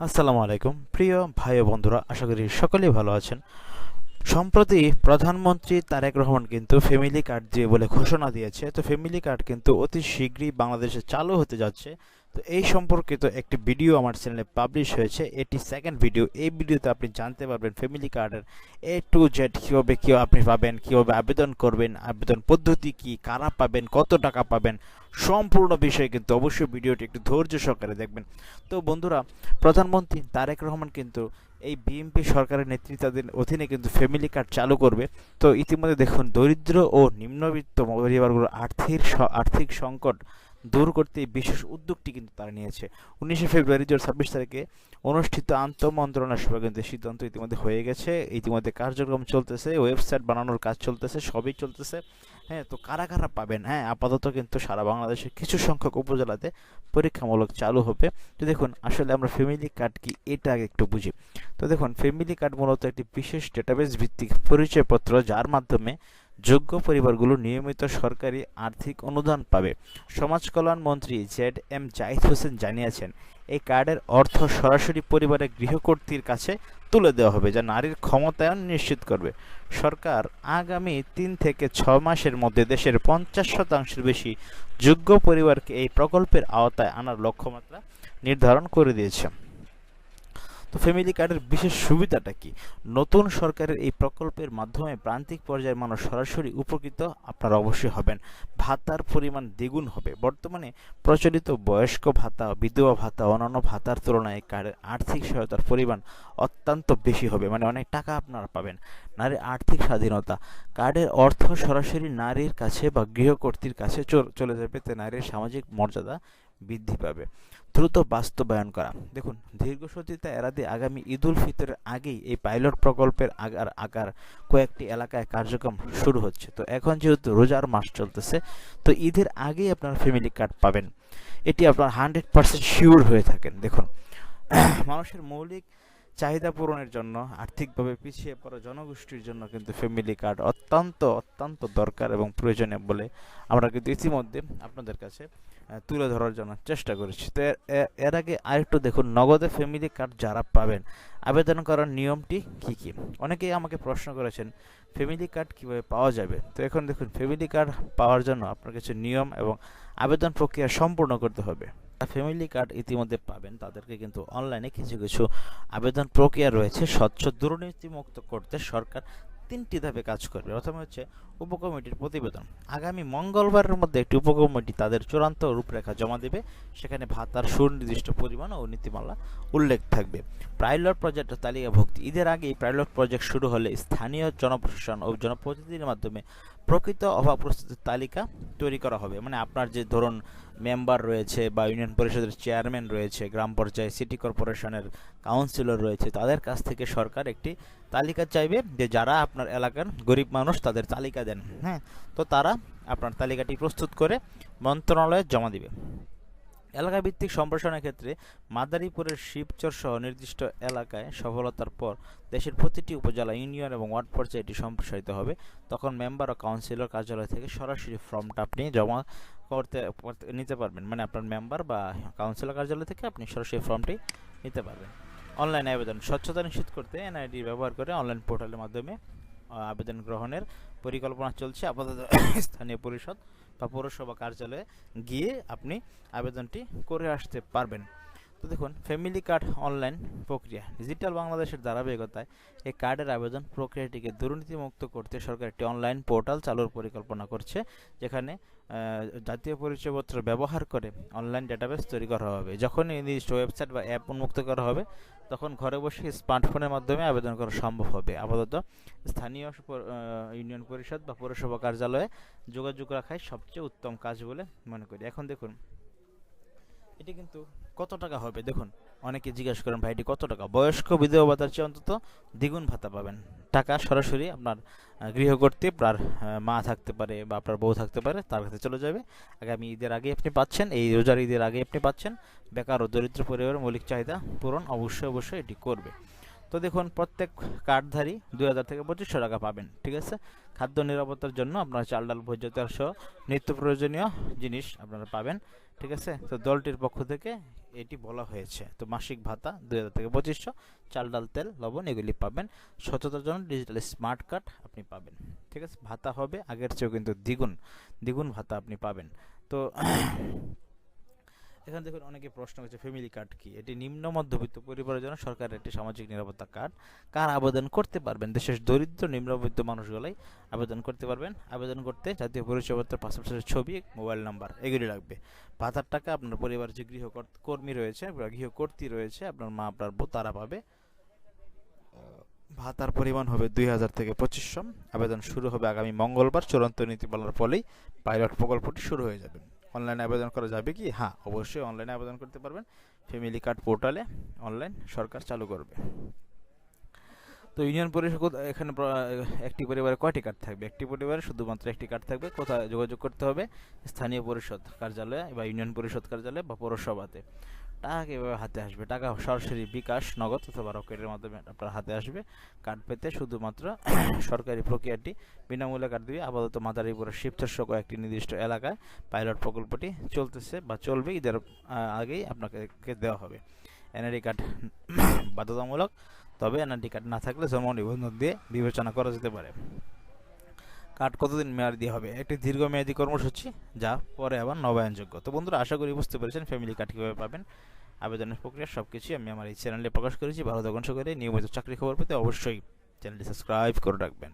আসসালামু আলাইকুম। প্রিয় ভাই ও বন্ধুরা, আশা করি সকলেই ভালো আছেন। সম্প্রতি প্রধানমন্ত্রী তারেক রহমান কিন্তু ফ্যামিলি কার্ড দিয়ে বলে ঘোষণা দিয়েছে। তো ফ্যামিলি কার্ড কিন্তু অতি শীঘ্রই বাংলাদেশে চালু হতে যাচ্ছে। তো এই সম্পর্কিত একটি ভিডিও আমার চ্যানেলে পাবলিশ হয়েছে। এটি সেকেন্ড ভিডিও এই ভিডিওতে আপনি জানতে পারবেন ফ্যামিলি কার্ডের এ টু জেড কীভাবে কী আপনি পাবেন, কীভাবে আবেদন করবেন, আবেদন পদ্ধতি কী, কারা পাবেন, কত টাকা পাবেন, সম্পূর্ণ বিষয় কিন্তু অবশ্যই ভিডিওটি একটু ধৈর্য সহকারে দেখবেন। তো বন্ধুরা, প্রধানমন্ত্রী তারেক রহমান কিন্তু এই বিএনপি সরকারের নেতৃত্বাধীন অধীনে কিন্তু ফ্যামিলি কার্ড চালু করবে। তো ইতিমধ্যে দেখুন, দরিদ্র ও নিম্নবিত্ত পরিবারগুলোর আর্থিক আর্থিক সংকট দূর করতে এই বিশেষ উদ্যোগটি কিন্তু তারা নিয়েছে। উনিশে ফেব্রুয়ারি দু ছাব্বিশ তারিখে অনুষ্ঠিত আন্তঃমন্ত্রণালয় সভা কিন্তু সিদ্ধান্ত ইতিমধ্যে হয়ে গেছে। ইতিমধ্যে কার্যক্রম চলতেছে, ওয়েবসাইট বানানোর কাজ চলতেছে, সবই চলতেছে। হ্যাঁ তো কারা কারা পাবেন? হ্যাঁ আপাতত কিন্তু সারা বাংলাদেশের কিছু সংখ্যক উপজেলাতে পরীক্ষামূলক চালু হবে। তো দেখুন, আসলে আমরা ফ্যামিলি কার্ড কি এটা একটু বুঝি। তো দেখুন, ফ্যামিলি কার্ড মূলত একটি বিশেষ ডেটাবেস ভিত্তিক পরিচয়পত্র, যার মাধ্যমে যোগ্য পরিবারগুলো নিয়মিত সরকারি আর্থিক অনুদান পাবে। সমাজ কল্যাণ মন্ত্রী জেড এম জাহিদ হোসেন জানিয়েছেন, এই কার্ডের অর্থ সরাসরি পরিবারের গৃহকর্তীর কাছে তুলে দেওয়া হবে, যা নারীর ক্ষমতায়ন নিশ্চিত করবে। সরকার আগামী তিন থেকে ছ মাসের মধ্যে দেশের পঞ্চাশ শতাংশের বেশি যোগ্য পরিবারকে এই প্রকল্পের আওতায় আনার লক্ষ্যমাত্রা নির্ধারণ করে দিয়েছে। তো ফ্যামিলি কার্ডের বিশেষ সুবিধাটা কি? নতুন সরকারের এই প্রকল্পের মাধ্যমে প্রান্তিক পর্যায়ের মানুষ সরাসরি উপকৃত আপনারা অবশ্যই হবেন। ভাতার পরিমাণ দ্বিগুণ হবে। বর্তমানে প্রচলিত বয়স্ক ভাতা, বিধবা ভাতা, অন্যান্য ভাতার তুলনায় কার্ডের আর্থিক সহায়তার পরিমাণ অত্যন্ত বেশি হবে। মানে অনেক টাকা আপনারা পাবেন। নারীর আর্থিক স্বাধীনতা। কার্ডের অর্থ সরাসরি নারীর কাছে বা গৃহকর্তীর কাছে চল- চলে যাবে। তে নারীর সামাজিক মর্যাদা বৃদ্ধি পাবে। দ্রুত বাস্তবায়ন করা। দেখুন দীর্ঘসূত্রিতা এড়াতে আগামী ঈদ উল ফিতরের আগেই এই পাইলট প্রকল্পের আগার আকার কয়েকটি এলাকায় কার্যক্রম শুরু হচ্ছে। তো এখন যেহেতু রোজার মাস চলতেছে, তো ঈদের আগেই আপনার ফ্যামিলি কার্ড পাবেন। এটি আপনার হান্ড্রেড পার্সেন্ট শিওর হয়ে থাকেন। দেখুন, মানুষের মৌলিক চাহিদা পূরণের জন্য, আর্থিকভাবে পিছিয়ে পড়া জনগোষ্ঠীর জন্য কিন্তু ফ্যামিলি কার্ড অত্যন্ত অত্যন্ত দরকার এবং প্রয়োজনীয় বলে আমরা কিন্তু ইতিমধ্যে আপনাদের কাছে তুলে ধরার জন্য চেষ্টা করেছি। তো এর- আগে আরেকটু দেখুন, নগদে ফ্যামিলি কার্ড যারা পাবেন, আবেদন করার নিয়মটি কি কি? অনেকেই আমাকে প্রশ্ন করেছেন ফ্যামিলি কার্ড কীভাবে পাওয়া যাবে? তো এখন দেখুন ফ্যামিলি কার্ড পাওয়ার জন্য আপনার কিছু নিয়ম এবং আবেদন প্রক্রিয়া সম্পূর্ণ করতে হবে। ফ্যামিলি কার্ড ইতিমধ্যে পাবেন। তাদেরকে কিন্তু অনলাইনে কিছু কিছু আবেদন প্রক্রিয়া রয়েছে। স্বচ্ছ দুর্নীতিমুক্ত করতে সরকার তিনটি ধাপে কাজ করবে। প্রথমে হচ্ছে উপকমিটির প্রতিবেদন। আগামী মঙ্গলবারের মধ্যে একটি উপকমিটি তাদের চূড়ান্ত রূপরেখা জমা দেবে। সেখানে ভাতার সুনির্দিষ্ট পরিমাণ ও নীতিমালা উল্লেখ থাকবে। পাইলট প্রজেক্টের তালিকাভুক্তি। ঈদের আগে এই প্রজেক্ট শুরু হলে স্থানীয় জনপ্রশাসন ও জনপ্রতিনিধির মাধ্যমে প্রকৃত অভাব প্রস্তুতির তালিকা তৈরি করা হবে। মানে আপনার যে ধরুন মেম্বার রয়েছে বা ইউনিয়ন পরিষদের চেয়ারম্যান রয়েছে, গ্রাম পর্যায়ে সিটি কর্পোরেশনের কাউন্সিলর রয়েছে, তাদের কাছ থেকে সরকার একটি তালিকা চাইবে যে যারা আপনার এলাকার গরিব মানুষ তাদের তালিকা দেন। হ্যাঁ? তো তারা আপনার তালিকাটি প্রস্তুত করে মন্ত্রণালয়ে জমা দিবে। এলাকা ভিত্তিক সম্প্রসারণের ক্ষেত্রে মাদারীপুরের শিবচর সহ নির্দিষ্ট এলাকায় সফলতার পর দেশের প্রতিটি উপজেলা ইউনিয়ন এবং ওয়ার্ড পর্যায়ে এটি সম্প্রসারিত হবে। তখন মেম্বার ও কাউন্সিলর কার্যালয় থেকে সরাসরি ফর্মটা আপনি জমা করতে- নিতে পারবেন। মানে আপনার মেম্বার বা কাউন্সিলর কার্যালয় থেকে আপনি সরাসরি ফর্মটি নিতে পারবেন। অনলাইন আবেদন। স্বচ্ছতা নিশ্চিত করতে এনআইডি ব্যবহার করে অনলাইন পোর্টালের মাধ্যমে আবেদন গ্রহণের পরিকল্পনা চলছে। আপাতত স্থানীয় পরিষদ বা পৌরসভা কার্যালয়ে গিয়ে আপনি আবেদনটি করে আসতে পারবেন। তো দেখুন ফ্যামিলি কার্ড অনলাইন প্রক্রিয়া ডিজিটাল বাংলাদেশের ধারাবাহিকতায় এই কার্ডের আবেদন প্রক্রিয়াটিকে দুর্নীতিমুক্ত করতে সরকার একটি অনলাইন পোর্টাল চালুর পরিকল্পনা করছে, যেখানে জাতীয় পরিচয়পত্র ব্যবহার করে অনলাইন ডাটাবেস তৈরি করা হবে। যখনই নির্দিষ্ট ওয়েবসাইট বা অ্যাপ উন্মুক্ত করা হবে, তখন ঘরে বসে স্মার্টফোনের মাধ্যমে আবেদন করা সম্ভব হবে। আপাতত স্থানীয় ইউনিয়ন পরিষদ বা পৌরসভা কার্যালয়ে যোগাযোগ রাখাই সবচেয়ে উত্তম কাজ বলে মনে করি। এখন দেখুন, এটি কিন্তু কত টাকা হবে? দেখুন, অনেকে জিজ্ঞাসা করেন ভাই এটি কত টাকা? বয়স্ক বিধবা ভাতার চেয়ে অন্তত দ্বিগুণ ভাতা পাবেন। টাকা সরাসরি আপনার গৃহকর্তী আপনার মা থাকতে পারে বা আপনার বউ থাকতে পারে, তার কাছে চলে যাবে। আগামী ঈদের আগে আপনি পাচ্ছেন, এই রোজার ঈদের আগে আপনি পাচ্ছেন। বেকার ও দরিদ্র পরিবারের মৌলিক চাহিদা পূরণ অবশ্যই অবশ্যই এটি করবে। তো দেখুন, প্রত্যেক কার্ডধারী দুই হাজার থেকে পঁচিশশো টাকা পাবেন, ঠিক আছে? খাদ্য নিরাপত্তার জন্য আপনারা চাল, ডাল, ভোজ্য তেল সহ নিত্য প্রয়োজনীয় জিনিস আপনারা পাবেন, ঠিক আছে? তো দলটির পক্ষ থেকে এটি বলা হয়েছে। তো মাসিক ভাতা দুই হাজার থেকে পঁচিশশো, চাল, ডাল, তেল, লবণ এগুলি পাবেন। সততার জন্য ডিজিটাল স্মার্ট কার্ড আপনি পাবেন, ঠিক আছে? ভাতা হবে, আগের চেয়েও কিন্তু দ্বিগুণ দ্বিগুণ ভাতা আপনি পাবেন। তো এখানে দেখুন অনেকে প্রশ্ন করছে ফ্যামিলি কার্ড কি? এটি নিম্ন মধ্যবিত্ত পরিবারের জন্য সরকারের একটি সামাজিক নিরাপত্তা কার্ড কার আবেদন করতে পারবেন? দেশের দরিদ্র নিম্নবিত্ত মানুষগুলাই আবেদন করতে পারবেন। আবেদন করতে জাতীয় পরিচয়পত্রের পাশাপাশি ছবি, মোবাইল নাম্বার, এগুলি লাগবে। ভাতার টাকা আপনার পরিবারের যে গৃহ কর্মী রয়েছে, বা গৃহকর্ত্রী রয়েছে, আপনার মা, আপনার বউ, তারা পাবে। ভাতার পরিমাণ হবে দুই হাজার থেকে পঁচিশশো। আবেদন শুরু হবে আগামী মঙ্গলবার। চূড়ান্ত নীতি বলার ফলেই পাইলট প্রকল্পটি শুরু হয়ে যাবে। অনলাইনে আবেদন করা যাবে কি? হ্যাঁ অবশ্যই অনলাইনে আবেদন করতে পারবেন। ফ্যামিলি কার্ড পোর্টালে অনলাইন সরকার চালু করবে। তো ইউনিয়ন পরিষদ, এখানে একটি পরিবারে কয়টি কার্ড থাকবে? একটি পরিবারে শুধুমাত্র একটি কার্ড থাকবে। কোথায় যোগাযোগ করতে হবে? স্থানীয় পরিষদ কার্যালয়ে বা ইউনিয়ন পরিষদ কার্যালয়ে বা পৌরসভাতে। টাকা কীভাবে হাতে আসবে। টাকা সরাসরি বিকাশ, নগদ অথবা রকেটের মাধ্যমে আপনার হাতে আসবে। কার্ড পেতে শুধুমাত্র সরকারি প্রক্রিয়াটি বিনামূল্যে কার্ড দিয়ে আপাতত মাদারীপুরের শিবচর সহ একটি নির্দিষ্ট এলাকায় পাইলট প্রকল্পটি চলতেছে বা চলবে। ঈদের আগেই আপনাকে দেওয়া হবে। এনআরডি কার্ড বাধ্যতামূলক, তবে এনআরডি কার্ড না থাকলে জন্ম নিবন্ধন দিয়ে বিবেচনা করা যেতে পারে। কার্ড কতদিন মেয়াদি হবে? একটি দীর্ঘমেয়াদী কর্মসূচি, যা পরে আবার নবায়নযোগ্য। তো বন্ধুরা, আশা করি বুঝতে পেরেছেন ফ্যামিলি কার্ড কীভাবে পাবেন, আবেদনের প্রক্রিয়া সব কিছুই আমি আমার এই চ্যানেলে প্রকাশ করেছি। ভালো থাকুন সকলে, নিয়মিত চাকরি খবর পেতে অবশ্যই চ্যানেলটি সাবস্ক্রাইব করে রাখবেন।